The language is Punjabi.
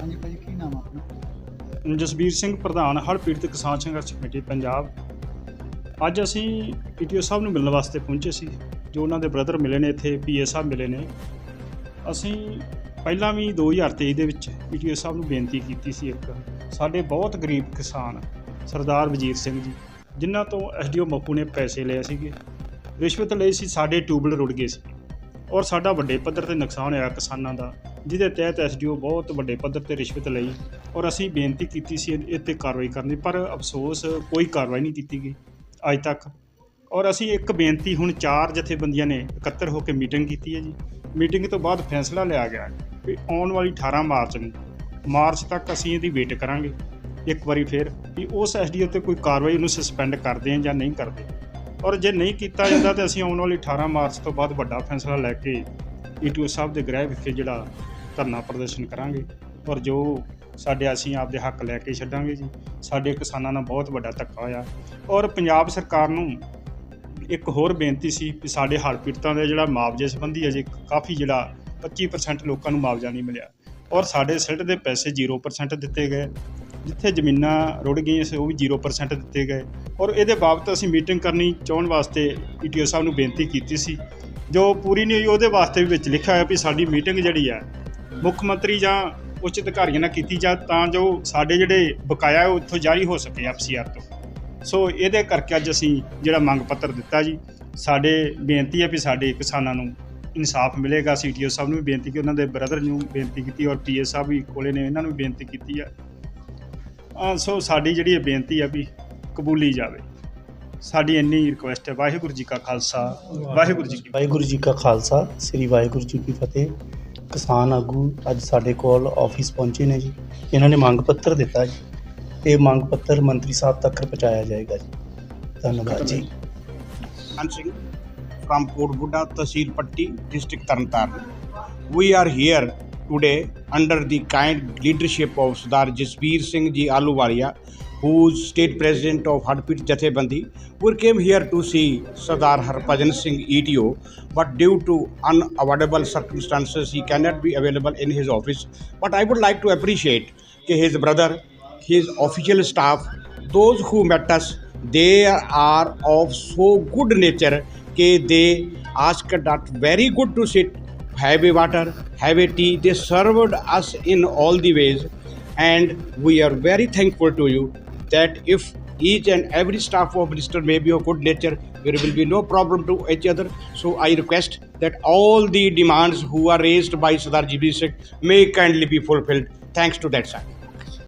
ਹਾਂਜੀ ਭਾਜੀ, ਕੀ ਨਾਮ ਆ ਆਪਣਾ? ਜਸਬੀਰ ਸਿੰਘ ਪ੍ਰਧਾਨ, ਹੜ੍ਹ ਪੀੜਤ ਕਿਸਾਨ ਸੰਘਰਸ਼ ਕਮੇਟੀ, ਪੰਜਾਬ। ਅੱਜ ਅਸੀਂ ਪੀਟੀਓ ਸਾਹਿਬ ਨੂੰ ਮਿਲਣ ਵਾਸਤੇ ਪਹੁੰਚੇ ਸੀ, ਜੋ ਉਹਨਾਂ ਦੇ ਬ੍ਰਦਰ ਮਿਲੇ ਨੇ ਇੱਥੇ, ਪੀਏ ਸਾਹਿਬ ਮਿਲੇ ਨੇ। ਅਸੀਂ ਪਹਿਲਾਂ ਵੀ 2023 ਦੇ ਵਿੱਚ ਪੀਟੀਓ ਸਾਹਿਬ ਨੂੰ ਬੇਨਤੀ ਕੀਤੀ ਸੀ ਇੱਕ, ਸਾਡੇ ਬਹੁਤ ਗਰੀਬ ਕਿਸਾਨ, ਸਰਦਾਰ ਵਜੀਰ ਸਿੰਘ ਜੀ, ਜਿਨ੍ਹਾਂ ਤੋਂ ਐਸਡੀਓ ਮੱਪੂ ਨੇ ਪੈਸੇ ਲਏ ਸੀਗੇ। ਰਿਸ਼ਵਤ ਲਈ ਸੀ, ਸਾਡੇ ਟਿਊਬਲ ਰੁੜ ਗਏ ਸੀ। ਔਰ ਸਾਡਾ ਵੱਡੇ ਪੱਧਰ ਤੇ ਨੁਕਸਾਨ ਹੋਇਆ ਕਿਸਾਨਾਂ ਦਾ, ਜਿਹਦੇ ਤਹਿਤ ਐਸਡੀਓ ਬਹੁਤ ਵੱਡੇ ਪੱਧਰ ਤੇ ਰਿਸ਼ਵਤ ਲਈ ਔਰ ਅਸੀਂ ਬੇਨਤੀ ਕੀਤੀ ਸੀ ਇਹ 'ਤੇ ਕਾਰਵਾਈ ਕਰਨ ਦੀ ਪਰ ਅਫਸੋਸ ਕੋਈ ਕਾਰਵਾਈ ਨਹੀਂ ਕੀਤੀ ਗਈ ਅੱਜ ਤੱਕ। ਔਰ ਅਸੀਂ ਇੱਕ ਬੇਨਤੀ, ਹੁਣ ਚਾਰ ਜਥੇਬੰਦੀਆਂ ਨੇ ਇਕੱਤਰ ਹੋ ਕੇ ਮੀਟਿੰਗ ਕੀਤੀ ਹੈ ਜੀ। ਮੀਟਿੰਗ ਤੋਂ ਬਾਅਦ ਫੈਸਲਾ ਲਿਆ ਗਿਆ ਵੀ ਆਉਣ ਵਾਲੀ 18 ਮਾਰਚ ਨੂੰ, ਮਾਰਚ ਤੱਕ ਅਸੀਂ ਇਹਦੀ ਵੇਟ ਕਰਾਂਗੇ। ਇੱਕ ਵਾਰੀ ਫਿਰ ਵੀ ਉਸ ਐਸਡੀਓ ਤੇ ਕੋਈ ਕਾਰਵਾਈ ਉਹਨੂੰ ਸਸਪੈਂਡ ਕਰਦੇ ਆ ਜਾਂ ਨਹੀਂ ਕਰਦੇ। ਔਰ ਜੇ ਨਹੀਂ ਕੀਤਾ ਜਾਂਦਾ ਤੇ ਅਸੀਂ ਆਉਣ ਵਾਲੀ 18 ਮਾਰਚ ਤੋਂ ਬਾਅਦ ਵੱਡਾ ਫੈਸਲਾ ਲੈ ਕੇ ਈਟੀਓ ਸਾਹਿਬ ਦੇ ਗ੍ਰਹਿ ਵਿਖੇ ਜਿਹੜਾ ਧਰਨਾ ਪ੍ਰਦਰਸ਼ਨ ਕਰਾਂਗੇ। ਔਰ ਜੋ ਸਾਡੇ ਅਸੀਂ ਆਪਦੇ ਹੱਕ ਲੈ ਕੇ ਛੱਡਾਂਗੇ ਜੀ। ਸਾਡੇ ਕਿਸਾਨਾਂ ਨਾਲ ਬਹੁਤ ਵੱਡਾ ਧੱਕਾ ਹੋਇਆ। ਔਰ ਪੰਜਾਬ ਸਰਕਾਰ ਨੂੰ ਇੱਕ ਹੋਰ ਬੇਨਤੀ ਸੀ ਕਿ ਸਾਡੇ ਹੜ੍ਹ ਪੀੜਤਾਂ ਦੇ ਜਿਹੜਾ ਮੁਆਵਜ਼ੇ ਸੰਬੰਧੀ ਅਜੇ ਕਾਫੀ ਜਿਹੜਾ 25% ਲੋਕਾਂ ਨੂੰ ਮੁਆਵਜ਼ਾ ਨਹੀਂ ਮਿਲਿਆ। ਔਰ ਸਾਡੇ ਸਿਲਟ ਦੇ ਪੈਸੇ 0% ਦਿੱਤੇ ਗਏ। ਜਿੱਥੇ ਜ਼ਮੀਨਾਂ ਰੁੜ ਗਈਆਂ ਸੀ, ਉਹ ਵੀ 0% ਦਿੱਤੇ ਗਏ। ਔਰ ਇਹਦੇ ਬਾਬਤ ਅਸੀਂ ਮੀਟਿੰਗ ਕਰਨੀ ਚਾਹਣ ਵਾਸਤੇ ਈਟੀਓ ਸਾਹਿਬ ਨੂੰ ਬੇਨਤੀ ਕੀਤੀ ਸੀ। ਜੋ ਪੂਰੀ ਨਹੀਂ ਹੋਈ, ਉਹਦੇ ਵਾਸਤੇ ਵੀ ਵਿੱਚ ਲਿਖਿਆ ਹੋਇਆ ਵੀ ਸਾਡੀ ਮੀਟਿੰਗ ਜਿਹੜੀ ਹੈ ਮੁੱਖ ਮੰਤਰੀ ਜਾਂ ਉੱਚ ਅਧਿਕਾਰੀਆਂ ਨਾਲ ਕੀਤੀ ਜਾ, ਤਾਂ ਜੋ ਸਾਡੇ ਜਿਹੜੇ ਬਕਾਇਆ ਉਹ ਉੱਥੋਂ ਜਾਰੀ ਹੋ ਸਕੇ ਐਫਸੀਆਰ ਤੋਂ। ਸੋ ਇਹਦੇ ਕਰਕੇ ਅੱਜ ਅਸੀਂ ਜਿਹੜਾ ਮੰਗ ਪੱਤਰ ਦਿੱਤਾ ਜੀ, ਸਾਡੇ ਬੇਨਤੀ ਹੈ ਵੀ ਸਾਡੇ ਕਿਸਾਨਾਂ ਨੂੰ ਇਨਸਾਫ ਮਿਲੇਗਾ। ਸੀਟੀਓ ਸਾਹਿਬ ਨੂੰ ਵੀ ਬੇਨਤੀ ਕਿ ਉਹਨਾਂ ਦੇ ਬ੍ਰਦਰ ਨੂੰ ਬੇਨਤੀ ਕੀਤੀ, ਔਰ ਪੀਏ ਸਾਹਿਬ ਵੀ ਕੋਲੇ ਨੇ, ਇਹਨਾਂ ਨੂੰ ਵੀ ਬੇਨਤੀ ਕੀਤੀ ਹੈ ਸੋ ਸਾਡੀ ਜਿਹੜੀ ਇਹ ਬੇਨਤੀ ਹੈ ਵੀ ਕਬੂਲੀ ਜਾਵੇ। ਸਾਡੀ ਇੰਨੀ ਰਿਕੁਐਸਟ ਹੈ ਵਾਹਿਗੁਰੂ ਜੀ ਕਾ ਖਾਲਸਾ ਵਾਹਿਗੁਰੂ ਜੀ ਕੀ ਫਤਿਹ। ਵਾਹਿਗੁਰੂ ਜੀ ਕਾ ਖਾਲਸਾ ਸ੍ਰੀ ਵਾਹਿਗੁਰੂ ਜੀ ਕੀ ਫਤਿਹ। ਕਿਸਾਨ ਆਗੂ ਅੱਜ ਸਾਡੇ ਕੋਲ ਆਫਿਸ ਪਹੁੰਚੇ ਨੇ ਜੀ। ਇਹਨਾਂ ਨੇ ਮੰਗ ਪੱਤਰ ਦਿੱਤਾ ਜੀ। ਇਹ ਮੰਗ ਪੱਤਰ ਮੰਤਰੀ ਸਾਹਿਬ ਤੱਕ ਪਹੁੰਚਾਇਆ ਜਾਏਗਾ ਜੀ। ਧੰਨਵਾਦ ਜੀ। Khan Singh from Kodbuda, Tahsil Patti, District Tarntaran. We are here today under the kind leadership of Sardar Jasbir Singh Ji Aluwalia, who is state president of Hadpit Jathebandi. We came here to see Sardar Harpajan Singh ETO, but due to unavoidable circumstances, he cannot be available in his office. But I would like to appreciate his brother, his official staff, those who met us, they are of so good nature कि they asked that very good to sit, have a water, have a tea. They served us in all the ways, and we are very thankful to you that if each and every staff of minister may be of good nature, there will be no problem to each other. So I request that all the demands who are raised by GB Singh may kindly be fulfilled. Thanks to that side.